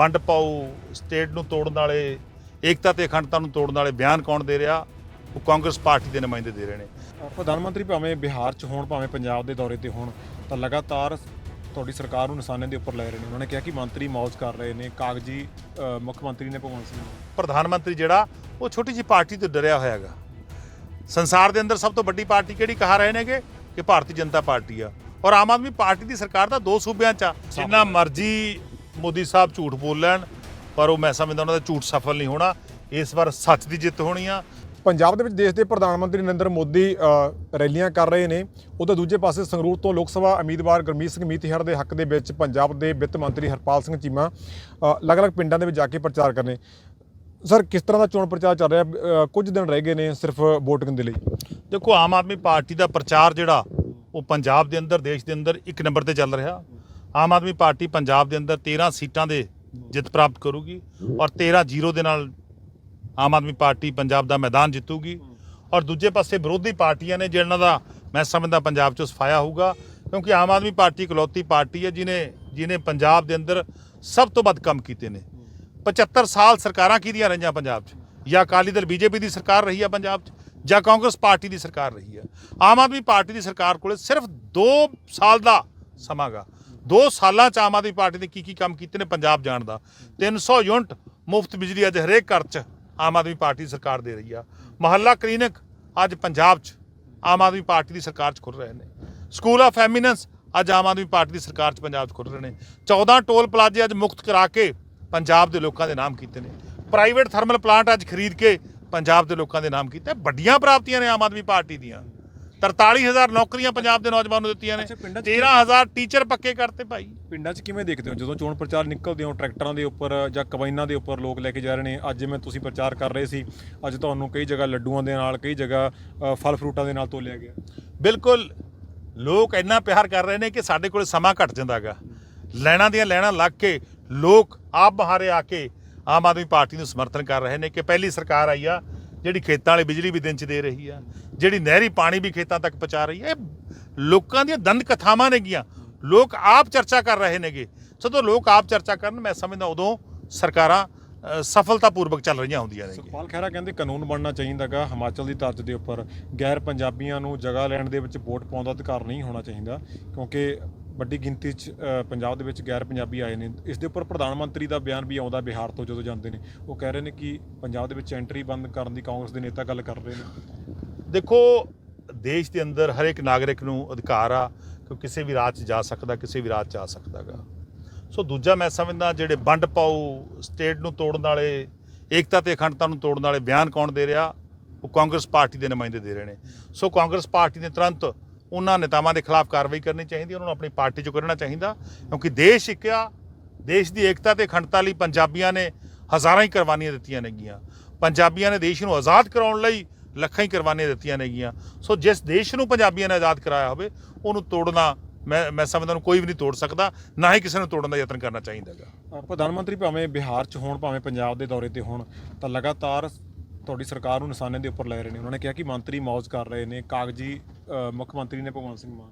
ਵੰਡ ਪਾਉ ਸਟੇਟ ਨੂੰ ਤੋੜਨ ਵਾਲੇ ਏਕਤਾ ਤੇ ਅਖੰਡਤਾ ਨੂੰ ਤੋੜਨ ਵਾਲੇ ਬਿਆਨ ਕੌਣ ਦੇ ਰਿਹਾ? ਉਹ ਕਾਂਗਰਸ ਪਾਰਟੀ ਦੇ ਨੁਮਾਇੰਦੇ ਦੇ ਰਹੇ ਨੇ। ਪ੍ਰਧਾਨ ਮੰਤਰੀ ਭਾਵੇਂ ਬਿਹਾਰ 'ਚ ਹੋਣ ਭਾਵੇਂ ਪੰਜਾਬ ਦੇ ਦੌਰੇ ਤੇ ਹੋਣ ਤਾਂ ਲਗਾਤਾਰ ਤੁਹਾਡੀ ਸਰਕਾਰ ਨੂੰ ਨਿਸ਼ਾਨੇ ਦੇ ਉੱਪਰ ਲੈ ਰਹੇ ਨੇ। ਉਹਨਾਂ ਨੇ ਕਿਹਾ ਕਿ ਮੰਤਰੀ ਮੌਜ ਕਰ ਰਹੇ ਨੇ। ਕਾਗਜ਼ੀ ਮੁੱਖ ਮੰਤਰੀ ਨੇ ਭਗਵੰਤ ਸਿੰਘ। ਪ੍ਰਧਾਨ ਮੰਤਰੀ ਜਿਹੜਾ ਉਹ ਛੋਟੀ ਜਿਹੀ ਪਾਰਟੀ ਤੋਂ ਡਰਿਆ ਹੋਇਆ ਹੈਗਾ। ਸੰਸਾਰ ਦੇ ਅੰਦਰ ਸਭ ਤੋਂ ਵੱਡੀ ਪਾਰਟੀ ਕਿਹੜੀ ਕਹਾ ਰਹੇ ਨੇਗੇ? ਕਿ ਭਾਰਤੀ ਜਨਤਾ ਪਾਰਟੀ ਆ। ਔਰ ਆਮ ਆਦਮੀ ਪਾਰਟੀ ਦੀ ਸਰਕਾਰ ਤਾਂ ਦੋ ਸੂਬਿਆਂ 'ਚ ਆ। ਜਿੰਨਾ ਮਰਜ਼ੀ ਮੋਦੀ ਸਾਹਿਬ ਝੂਠ ਬੋਲ ਲੈਣ ਪਰ ਉਹ ਮੈਂ ਸਮਝਦਾ ਉਹਨਾਂ ਦਾ ਝੂਠ ਸਫਲ ਨਹੀਂ ਹੋਣਾ। ਇਸ ਵਾਰ ਸੱਚ ਦੀ ਜਿੱਤ ਹੋਣੀ ਆ। ਪੰਜਾਬ ਦੇ ਵਿੱਚ ਦੇਸ਼ ਦੇ ਪ੍ਰਧਾਨ ਮੰਤਰੀ ਨਰਿੰਦਰ ਮੋਦੀ ਰੈਲੀਆਂ ਕਰ ਰਹੇ ਨੇ। ਉਹਦੇ ਦੂਜੇ ਪਾਸੇ ਸੰਗਰੂਰ ਤੋਂ ਲੋਕ ਸਭਾ ਉਮੀਦਵਾਰ ਗੁਰਮੀਤ ਸਿੰਘ ਮੀਤਹਿਰ ਦੇ ਹੱਕ ਦੇ ਵਿੱਚ ਪੰਜਾਬ ਦੇ ਵਿੱਤ ਮੰਤਰੀ ਹਰਪਾਲ ਸਿੰਘ ਚੀਮਾ ਅਲੱਗ-ਅਲੱਗ ਪਿੰਡਾਂ ਦੇ ਵਿੱਚ ਜਾ ਕੇ ਪ੍ਰਚਾਰ ਕਰਨੇ। ਸਰ ਕਿਸ ਤਰ੍ਹਾਂ ਦਾ ਚੋਣ ਪ੍ਰਚਾਰ ਚੱਲ ਰਿਹਾ? ਕੁਝ ਦਿਨ ਰਹਿ ਗਏ ਨੇ ਸਿਰਫ VOTING ਦੇ ਲਈ। ਦੇਖੋ ਆਮ ਆਦਮੀ ਪਾਰਟੀ ਦਾ ਪ੍ਰਚਾਰ ਜਿਹੜਾ ਉਹ ਪੰਜਾਬ ਦੇ ਅੰਦਰ ਦੇਸ਼ ਦੇ ਅੰਦਰ ਇੱਕ ਨੰਬਰ ਤੇ ਚੱਲ ਰਿਹਾ। ਆਮ ਆਦਮੀ ਪਾਰਟੀ ਪੰਜਾਬ ਦੇ ਅੰਦਰ 13 ਸੀਟਾਂ ਦੇ ਜਿੱਤ ਪ੍ਰਾਪਤ ਕਰੂਗੀ ਔਰ 13 ਜ਼ੀਰੋ ਦੇ ਨਾਲ ਆਮ ਆਦਮੀ ਪਾਰਟੀ ਪੰਜਾਬ ਦਾ ਮੈਦਾਨ ਜਿੱਤੂਗੀ ਔਰ ਦੂਜੇ ਪਾਸੇ ਵਿਰੋਧੀ ਪਾਰਟੀਆਂ ਨੇ ਜਿਹਨਾਂ ਦਾ ਮੈਂ ਸਮਝਦਾ ਪੰਜਾਬ 'ਚ ਸਫਾਇਆ ਹੋਊਗਾ, ਕਿਉਂਕਿ ਆਮ ਆਦਮੀ ਪਾਰਟੀ ਇਕਲੌਤੀ ਪਾਰਟੀ ਹੈ ਜਿਨੇ ਜਿਨੇ ਪੰਜਾਬ ਦੇ ਅੰਦਰ ਸਭ ਤੋਂ ਵੱਧ ਕੰਮ ਕੀਤੇ ਨੇ। 75 ਸਾਲ ਸਰਕਾਰਾਂ ਕਿਹਦੀਆਂ ਰਹੀਆਂ ਪੰਜਾਬ 'ਚ? ਜਾਂ ਅਕਾਲੀ ਦਲ ਬੀਜੇਪੀ ਦੀ ਸਰਕਾਰ ਰਹੀ ਹੈ ਪੰਜਾਬ 'ਚ? ਜਾਂ ਕਾਂਗਰਸ ਪਾਰਟੀ ਦੀ ਸਰਕਾਰ ਰਹੀ ਹੈ? ਆਮ ਆਦਮੀ ਪਾਰਟੀ ਦੀ ਸਰਕਾਰ ਕੋਲੇ ਸਿਰਫ 2 ਸਾਲ ਦਾ ਸਮਾਂਗਾ 2 ਸਾਲਾਂ 'ਚ ਆਮ ਆਦਮੀ ਪਾਰਟੀ ਨੇ ਕੀ ਕੀ ਕੰਮ ਕੀਤੇ ਨੇ ਪੰਜਾਬ ਜਾਣ ਦਾ। 300 ਯੂਨਿਟ ਮੁਫਤ ਬਿਜਲੀ ਅੱਜ ਹਰੇਕ ਘਰ 'ਚ ਆਮ ਆਦਮੀ ਪਾਰਟੀ ਸਰਕਾਰ ਦੇ ਰਹੀ ਆ। ਮਹੱਲਾ ਕਲੀਨਿਕ ਅੱਜ ਪੰਜਾਬ 'ਚ ਆਮ ਆਦਮੀ ਪਾਰਟੀ ਦੀ ਸਰਕਾਰ 'ਚ ਖੁੱਲ ਰਹੇ ਨੇ। ਸਕੂਲ ਆਫ ਐਮੀਨੈਂਸ ਅੱਜ ਆਮ ਆਦਮੀ ਪਾਰਟੀ ਦੀ ਸਰਕਾਰ 'ਚ ਪੰਜਾਬ 'ਚ ਖੁੱਲ ਰਹੇ ਨੇ। 14 ਟੋਲ ਪਲਾਜ਼ੇ ਅੱਜ ਮੁਕਤ ਕਰਾ ਕੇ ਪੰਜਾਬ ਦੇ ਲੋਕਾਂ ਦੇ ਨਾਮ ਕੀਤੇ ਨੇ। ਪ੍ਰਾਈਵੇਟ ਥਰਮਲ ਪਲਾਂਟ ਅੱਜ ਖਰੀਦ ਕੇ ਪੰਜਾਬ ਦੇ ਲੋਕਾਂ ਦੇ ਨਾਮ ਕੀਤੇ ਵੱਡੀਆਂ ਪ੍ਰਾਪਤੀਆਂ ਨੇ ਆਮ ਆਦਮੀ ਪਾਰਟੀ ਦੀਆਂ। 43000 ਨੌਕਰੀਆਂ ਪੰਜਾਬ ਦੇ ਨੌਜਵਾਨਾਂ ਨੂੰ ਦਿੱਤੀਆਂ ਨੇ। ਅੱਛਾ, ਪਿੰਡਾਂ 'ਚ 13000 ਟੀਚਰ ਪੱਕੇ ਕਰਤੇ ਭਾਈ। ਪਿੰਡਾਂ 'ਚ ਕਿਵੇਂ ਦੇਖਦੇ ਹੋ? ਜਦੋਂ ਚੋਣ ਪ੍ਰਚਾਰ ਨਿਕਲਦੇ ਹੋ ਟਰੈਕਟਰਾਂ ਦੇ ਉੱਪਰ ਜਾਂ ਕਬਾਈਨਾਂ ਦੇ ਉੱਪਰ ਲੋਕ ਲੈ ਕੇ ਜਾ ਰਹੇ ਨੇ ਅੱਜ ਜਿਵੇਂ ਤੁਸੀਂ ਪ੍ਰਚਾਰ ਕਰ ਰਹੇ ਸੀ ਅੱਜ ਤੁਹਾਨੂੰ ਕਈ ਜਗ੍ਹਾ ਲੱਡੂਆਂ ਦੇ ਨਾਲ ਕਈ ਜਗ੍ਹਾ ਫਲ ਫਰੂਟਾਂ ਦੇ ਨਾਲ ਤੋਲਿਆ ਗਿਆ। ਬਿਲਕੁਲ ਲੋਕ ਇੰਨਾ ਪਿਆਰ ਕਰ ਰਹੇ ਨੇ ਕਿ ਸਾਡੇ ਕੋਲ ਸਮਾਂ ਘਟ ਜਾਂਦਾਗਾ। ਲੈਣਾ ਦੀਆਂ ਲੈਣਾ ਲੱਗ ਕੇ ਲੋਕ ਆਪ ਬਹਾਰੇ ਆ ਕੇ ਆਮ ਆਦਮੀ ਪਾਰਟੀ ਨੂੰ ਸਮਰਥਨ ਕਰ ਰਹੇ ਨੇ ਕਿ ਪਹਿਲੀ ਸਰਕਾਰ ਆਈ ਆ ਜਿਹੜੀ ਖੇਤਾਂ ਵਾਲੀ ਬਿਜਲੀ ਵੀ ਦਿਨ ਚ ਦੇ ਰਹੀ ਆ ਜਿਹੜੀ ਨਹਿਰੀ ਪਾਣੀ ਵੀ ਖੇਤਾਂ ਤੱਕ ਪਹੁੰਚਾ ਰਹੀ ਹੈ ਇਹ ਲੋਕਾਂ ਦੀਆਂ ਦੰਦ ਕਥਾਵਾਂ ਨੇਗੀਆਂ ਲੋਕ ਆਪ ਚਰਚਾ ਕਰ ਰਹੇ ਨੇਗੇ। ਜਦੋਂ ਲੋਕ ਆਪ ਚਰਚਾ ਕਰਨ ਮੈਂ ਸਮਝਦਾ ਉਦੋਂ ਸਰਕਾਰਾਂ ਅ, ਸਫਲਤਾਪੂਰਵਕ ਚੱਲ ਰਹੀਆਂ ਹੁੰਦੀਆਂ ਨੇ ਸੁਖਪਾਲ ਖਹਿਰਾ ਕਹਿੰਦੇ ਕਾਨੂੰਨ ਬਣਨਾ ਚਾਹੀਦਾਗਾ ਹਿਮਾਚਲ ਦੀ ਤਰਜ਼ ਦੇ ਉੱਪਰ ਗੈਰ ਪੰਜਾਬੀਆਂ ਨੂੰ ਜਗ੍ਹਾ ਲੈਣ ਦੇ ਵਿੱਚ ਵੋਟ ਪਾਉਣ ਦਾ ਅਧਿਕਾਰ ਨਹੀਂ ਹੋਣਾ ਚਾਹੀਦਾ ਕਿਉਂਕਿ ਵੱਡੀ ਗਿਣਤੀ 'ਚ ਪੰਜਾਬ ਦੇ ਵਿੱਚ ਗੈਰ ਪੰਜਾਬੀ ਆਏ ਨੇ। ਇਸ ਦੇ ਉੱਪਰ ਪ੍ਰਧਾਨ ਮੰਤਰੀ ਦਾ ਬਿਆਨ ਵੀ ਆਉਂਦਾ ਬਿਹਾਰ ਤੋਂ ਜਦੋਂ ਜਾਂਦੇ ਨੇ। ਉਹ ਕਹਿ ਰਹੇ ਨੇ ਕਿ ਪੰਜਾਬ ਦੇ ਵਿੱਚ ਐਂਟਰੀ ਬੰਦ ਕਰਨ ਦੀ ਕਾਂਗਰਸ ਦੇ ਨੇਤਾ ਗੱਲ ਕਰ ਰਹੇ ਨੇ। ਦੇਖੋ, ਦੇਸ਼ ਦੇ ਅੰਦਰ ਹਰ ਇੱਕ ਨਾਗਰਿਕ ਨੂੰ ਅਧਿਕਾਰ ਆ, ਕਿ ਕਿਸੇ ਵੀ ਰਾਜ 'ਚ ਜਾ ਸਕਦਾ, ਕਿਸੇ ਵੀ ਰਾਜ 'ਚ ਆ ਸਕਦਾਗਾ। ਸੋ ਦੂਜਾ ਮੈਂ ਸਮਝਦਾ, ਜਿਹੜੇ ਵੰਡ ਪਾਉ ਸਟੇਟ ਨੂੰ ਤੋੜਨ ਵਾਲੇ, ਏਕਤਾ ਤੇ ਅਖੰਡਤਾ ਨੂੰ ਤੋੜਨ ਵਾਲੇ ਬਿਆਨ ਕੌਣ ਦੇ ਰਿਹਾ? ਉਹ ਕਾਂਗਰਸ ਪਾਰਟੀ ਦੇ ਨੁਮਾਇੰਦੇ ਦੇ ਰਹੇ ਨੇ। ਸੋ ਕਾਂਗਰਸ ਪਾਰਟੀ ਨੇ ਤੁਰੰਤ ਉਹਨਾਂ ਨੇਤਾਵਾਂ ਦੇ ਖਿਲਾਫ ਕਾਰਵਾਈ ਕਰਨੀ ਚਾਹੀਦੀ ਉਹਨਾਂ ਨੂੰ ਆਪਣੀ ਪਾਰਟੀ 'ਚੋਂ ਕੱਢਣਾ ਚਾਹੀਦਾ ਕਿਉਂਕਿ ਦੇਸ਼ ਇੱਕ ਦੇਸ਼ ਦੀ ਏਕਤਾ ਤੇ ਅਖੰਡਤਾ ਲਈ ਪੰਜਾਬੀਆਂ ਨੇ ਹਜ਼ਾਰਾਂ ਹੀ ਕੁਰਬਾਨੀਆਂ ਦਿੱਤੀਆਂ ਨੇਗੀਆਂ। ਪੰਜਾਬੀਆਂ ਨੇ ਦੇਸ਼ ਨੂੰ ਆਜ਼ਾਦ ਕਰਾਉਣ ਲਈ ਲੱਖਾਂ ਹੀ ਕੁਰਬਾਨੀਆਂ ਦਿੱਤੀਆਂ ਨੇਗੀਆਂ। ਸੋ ਜਿਸ ਦੇਸ਼ ਨੂੰ ਪੰਜਾਬੀਆਂ ਨੇ ਆਜ਼ਾਦ ਕਰਾਇਆ ਹੋਵੇ ਉਹਨੂੰ ਤੋੜਨਾ ਮੈਂ ਮੈਂ ਸਮਝਦਾ ਨੂੰ ਕੋਈ ਵੀ ਨਹੀਂ ਤੋੜ ਸਕਦਾ ਨਾ ਹੀ ਕਿਸੇ ਨੂੰ ਤੋੜਨ ਦਾ ਯਤਨ ਕਰਨਾ ਚਾਹੀਦਾਗਾ ਅ, ਪ੍ਰਧਾਨ ਮੰਤਰੀ ਭਾਵੇਂ ਬਿਹਾਰ 'ਚ ਹੋਣ ਭਾਵੇਂ ਪੰਜਾਬ ਦੇ ਦੌਰੇ ਤੇ ਹੋਣ ਤਾਂ ਲਗਾਤਾਰ ਤੁਹਾਡੀ ਸਰਕਾਰ ਨੂੰ ਨਿਸ਼ਾਨੇ ਦੇ ਉੱਪਰ ਲੈ ਰਹੇ ਨੇ। ਉਹਨਾਂ ਨੇ ਕਿਹਾ ਕਿ ਮੰਤਰੀ ਮੌਜ ਕਰ ਰਹੇ ਨੇ ਕਾਗਜ਼ੀ ਅ, ਮੁੱਖ ਮੰਤਰੀ ਨੇ ਭਗਵੰਤ ਸਿੰਘ ਮਾਨ?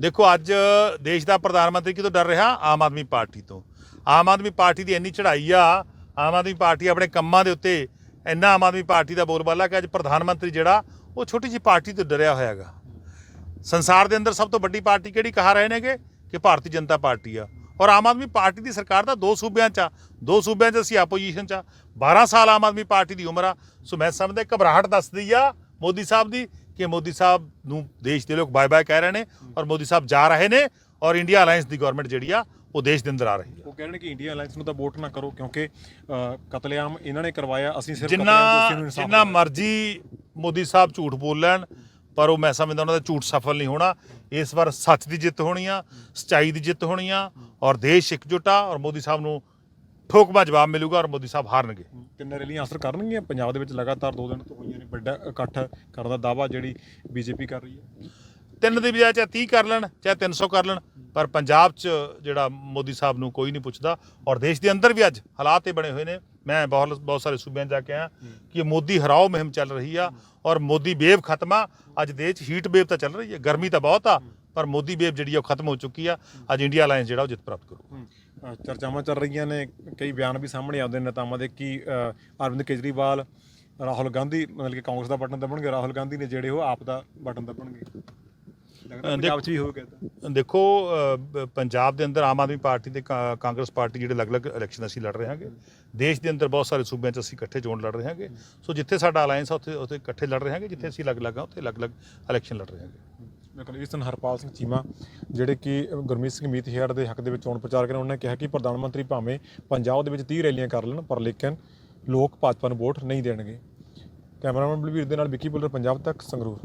ਦੇਖੋ ਅੱਜ ਦੇਸ਼ ਦਾ ਪ੍ਰਧਾਨ ਮੰਤਰੀ ਕਿਤੋਂ ਡਰ ਰਿਹਾ? ਆਮ ਆਦਮੀ ਪਾਰਟੀ ਤੋਂ। ਆਮ ਆਦਮੀ ਪਾਰਟੀ ਦੀ ਇੰਨੀ ਚੜ੍ਹਾਈ ਆ ਆਮ ਆਦਮੀ ਪਾਰਟੀ ਆਪਣੇ ਕੰਮਾਂ ਦੇ ਉੱਤੇ ਇੰਨਾ ਆਮ ਆਦਮੀ ਪਾਰਟੀ ਦਾ ਬੋਲਬਾਲਾ ਕਿ ਅੱਜ ਪ੍ਰਧਾਨ ਮੰਤਰੀ ਜਿਹੜਾ ਉਹ ਛੋਟੀ ਜਿਹੀ ਪਾਰਟੀ ਤੋਂ ਡਰਿਆ ਹੋਇਆ ਹੈਗਾ। ਸੰਸਾਰ ਦੇ ਅੰਦਰ ਸਭ ਤੋਂ ਵੱਡੀ ਪਾਰਟੀ ਕਿਹੜੀ ਕਹਾ ਰਹੇ ਨੇਗੇ? ਕਿ ਭਾਰਤੀ ਜਨਤਾ ਪਾਰਟੀ ਆ। ਔਰ ਆਮ ਆਦਮੀ ਪਾਰਟੀ ਦੀ ਸਰਕਾਰ ਤਾਂ ਦੋ ਸੂਬਿਆਂ 'ਚ ਆ। ਦੋ ਸੂਬਿਆਂ 'ਚ ਅਸੀਂ ਆਪੋਜੀਸ਼ਨ 'ਚ ਆ। 12 ਸਾਲ ਆਮ ਆਦਮੀ ਪਾਰਟੀ ਦੀ ਉਮਰ ਆ। ਸੋ ਮੈਂ ਸਮਝਦਾ ਘਬਰਾਹਟ ਦੱਸਦੀ ਆ ਮੋਦੀ ਸਾਹਿਬ ਦੀ ਕਿ ਮੋਦੀ ਸਾਹਿਬ ਨੂੰ ਦੇਸ਼ ਦੇ ਲੋਕ ਬਾਏ ਬਾਏ ਕਹਿ ਰਹੇ ਨੇ ਔਰ ਮੋਦੀ ਸਾਹਿਬ ਜਾ ਰਹੇ ਨੇ ਔਰ ਇੰਡੀਆ ਅਲਾਈਅੰਸ ਦੀ ਗਵਰਨਮੈਂਟ ਜਿਹੜੀ ਆ ਉਹ ਦੇਸ਼ ਦੇ ਅੰਦਰ ਆ ਰਹੀ ਆ। ਉਹ ਕਹਿ ਰਹੇ ਨੇ ਕਿ ਇੰਡੀਆ ਅਲਾਈਅੰਸ ਨੂੰ ਤਾਂ ਵੋਟ ਨਾ ਕਰੋ ਕਿਉਂਕਿ ਕਤਲੇਆਮ ਇਹਨਾਂ ਨੇ ਕਰਵਾਇਆ ਅਸੀਂ ਸਿਰਫ ਜਿੰਨਾ ਜਿੰਨਾ ਮਰਜ਼ੀ ਮੋਦੀ ਸਾਹਿਬ ਝੂਠ ਬੋਲ ਲੈਣ ਪਰ ਉਹ ਮੈਂ ਸਮਝਦਾ ਉਹਨਾਂ ਦਾ ਝੂਠ ਸਫਲ ਨਹੀਂ ਹੋਣਾ। ਇਸ ਵਾਰ ਸੱਚ ਦੀ ਜਿੱਤ ਹੋਣੀ ਆ ਸਚਾਈ ਦੀ ਜਿੱਤ ਹੋਣੀ ਆ ਔਰ ਦੇਸ਼ ਇਕਜੁੱਟ ਔਰ ਮੋਦੀ ਸਾਹਿਬ ਨੂੰ ਠੋਕਵਾ ਜਵਾਬ ਮਿਲੂਗਾ ਔਰ ਮੋਦੀ ਸਾਹਿਬ ਹਾਰਨਗੇ। ਤਿੰਨ ਰੈਲੀਆਂ ਅਸਰ ਕਰਨਗੀਆਂ ਪੰਜਾਬ ਦੇ ਵਿੱਚ ਲਗਾਤਾਰ ਦੋ ਦਿਨ ਤੋਂ ਹੋਈਆਂ ਨੇ ਵੱਡਾ ਇਕੱਠ ਕਰਨ ਦਾ ਦਾਵਾ ਜਿਹੜੀ ਬੀਜੇਪੀ ਕਰ ਰਹੀ ਹੈ। ਤਿੰਨ ਦੀ ਬਜਾਏ ਚਾਹੇ 30 ਕਰ ਲੈਣ ਚਾਹੇ 300 ਕਰ ਲੈਣ ਪਰ ਪੰਜਾਬ 'ਚ ਜਿਹੜਾ ਮੋਦੀ ਸਾਹਿਬ ਨੂੰ ਕੋਈ ਨਹੀਂ ਪੁੱਛਦਾ ਔਰ ਦੇਸ਼ ਦੇ ਅੰਦਰ ਵੀ ਅੱਜ ਹਾਲਾਤ ਇਹ ਬਣੇ ਹੋਏ ਨੇ। ਮੈਂ ਬਹੁਤ ਬਹੁਤ ਸਾਰੇ ਸੂਬਿਆਂ ਜਾ ਕੇ ਆਇਆ ਕਿ ਮੋਦੀ ਹਰਾਓ ਮੁਹਿੰਮ ਚੱਲ ਰਹੀ ਆ ਔਰ ਮੋਦੀ ਵੇਵ ਖਤਮ ਅੱਜ ਦੇਸ਼ 'ਚ ਹੀਟ ਵੇਵ ਤਾਂ ਚੱਲ ਰਹੀ ਹੈ ਗਰਮੀ ਤਾਂ ਬਹੁਤ ਆ ਪਰ ਮੋਦੀ ਵੇਵ ਜਿਹੜੀ ਆ ਉਹ ਖਤਮ ਹੋ ਚੁੱਕੀ ਆ। ਅੱਜ ਇੰਡੀਆ ਅਲਾਈਅੰਸ ਜਿਹੜਾ ਉਹ ਜਿੱਤ ਪ੍ਰਾਪਤ ਕਰੂ ਅ, ਚਰਚਾਵਾਂ ਚੱਲ ਰਹੀਆਂ ਨੇ ਕਈ ਬਿਆਨ ਵੀ ਸਾਹਮਣੇ ਆਉਂਦੇ ਨੇ ਨੇਤਾਵਾਂ ਦੇ ਕਿ ਅਰਵਿੰਦ ਕੇਜਰੀਵਾਲ ਰਾਹੁਲ ਗਾਂਧੀ ਮਤਲਬ ਕਿ ਕਾਂਗਰਸ ਦਾ ਬਟਨ ਦੱਬਣਗੇ ਰਾਹੁਲ ਗਾਂਧੀ ਨੇ ਜਿਹੜੇ ਉਹ ਆਪ ਦਾ ਬਟਨ ਦੱਬਣਗੇ। ਪੰਜਾਬ 'ਚ ਵੀ ਹੋਊਗਾ ਤਾਂ। ਦੇਖੋ ਪੰਜਾਬ ਦੇ ਅੰਦਰ ਆਮ ਆਦਮੀ ਪਾਰਟੀ ਤੇ ਕਾਂਗਰਸ ਪਾਰਟੀ ਜਿਹੜੇ ਅਲੱਗ-ਅਲੱਗ ਇਲੈਕਸ਼ਨ ਅਸੀਂ ਲੜ ਰਹੇ ਹਾਂਗੇ। ਦੇਸ਼ ਦੇ ਅੰਦਰ ਬਹੁਤ ਸਾਰੇ ਸੂਬਿਆਂ 'ਚ ਅਸੀਂ ਇਕੱਠੇ ਚੋਣ ਲੜ ਰਹੇ ਹਾਂਗੇ। ਸੋ ਜਿੱਥੇ ਸਾਡਾ ਅਲਾਈਅੰਸ ਆ ਉੱਥੇ ਉੱਥੇ ਇਕੱਠੇ ਲੜ ਰਹੇ ਹਾਂਗੇ। ਜਿੱਥੇ ਅਸੀਂ ਅਲੱਗ-ਅਲੱਗ ਆ ਉੱਥੇ ਅਲੱਗ-ਅਲੱਗ ਇਲੈਕਸ਼ਨ ਲੜ ਰਹੇ ਹਾਂਗੇ। ਬਿਲਕੁਲ ਇਸ ਦਿਨ ਹਰਪਾਲ ਸਿੰਘ ਚੀਮਾ, ਜਿਹੜੇ ਕਿ ਗੁਰਮੀਤ ਸਿੰਘ ਮੀਤ ਹੇਅਰ ਦੇ ਹੱਕ ਦੇ ਵਿੱਚ ਚੋਣ ਪ੍ਰਚਾਰ ਕਰਨ, ਉਹਨਾਂ ਨੇ ਕਿਹਾ ਕਿ ਪ੍ਰਧਾਨ ਮੰਤਰੀ ਭਾਵੇਂ ਪੰਜਾਬ ਦੇ ਵਿੱਚ 30 ਰੈਲੀਆਂ ਕਰ ਲੈਣ, ਪਰ ਲੇਕਿਨ ਲੋਕ ਭਾਜਪਾ ਨੂੰ ਵੋਟ ਨਹੀਂ ਦੇਣਗੇ। ਕੈਮਰਾਮੈਨ ਬਲਵੀਰ ਦੇ ਨਾਲ ਵਿੱਕੀ ਬੁੱਲਰ, ਪੰਜਾਬ ਤੱਕ ਸੰਗਰੂਰ।